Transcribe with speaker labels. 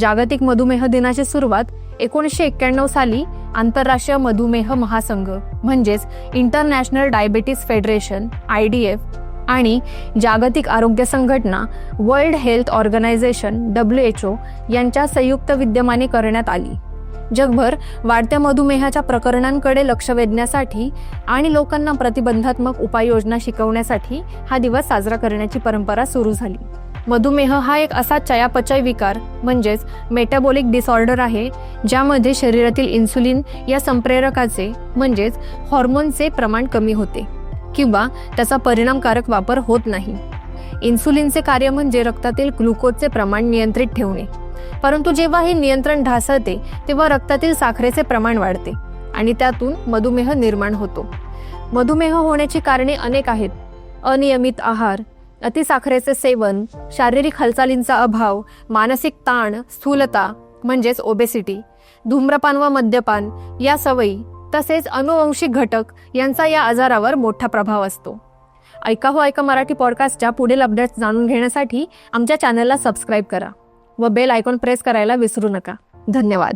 Speaker 1: जागतिक मधुमेह दिनाची सुरुवात एकोणीसशे एक्क्याण्णव साली आंतरराष्ट्रीय मधुमेह महासंघ म्हणजेच international diabetes federation I D F आणि जागतिक आरोग्य संघटना world health organisation W H O यांच्या संयुक्त विद्यमाने करण्यात आली. जगभर वाढत्या मधुमेहाच्या प्रकरणांकडे लक्ष वेधण्यासाठी आणि लोकांना प्रतिबंधात्मक उपाययोजना शिकवण्यासाठी हा दिवस साजरा करण्याची परंपरा सुरू झाली. मधुमेह हा एक असा चयापचय विकार म्हणजेच मेटाबॉलिक डिसऑर्डर आहे ज्यामध्ये शरीरातील इन्सुलिन या संप्रेरकाचे म्हणजेच हॉर्मोनचे प्रमाण कमी होते किंवा त्याचा परिणामकारक वापर होत नाही. इन्सुलिनचे कार्य म्हणजे रक्तातील ग्लुकोजचे प्रमाण नियंत्रित ठेवणे. परंतु जेव्हा हे नियंत्रण ढासळते तेव्हा रक्तातील साखरेचे प्रमाण वाढते आणि त्यातून मधुमेह निर्माण होतो. मधुमेह होण्याची कारणे अनेक आहेत. अनियमित आहार अतिसाखरेचे सेवन शारीरिक हालचालींचा अभाव मानसिक ताण स्थूलता म्हणजेच ओबेसिटी धूम्रपान व मद्यपान या सवयी तसेच अनुवंशिक घटक यांचा या आजारावर मोठा प्रभाव असतो. ऐका हो ऐका मराठी पॉडकास्टच्या पुढील अपडेट्स जाणून घेण्यासाठी आमच्या चॅनलला सबस्क्राईब करा व बेल आयकॉन प्रेस करायला विसरू नका. धन्यवाद.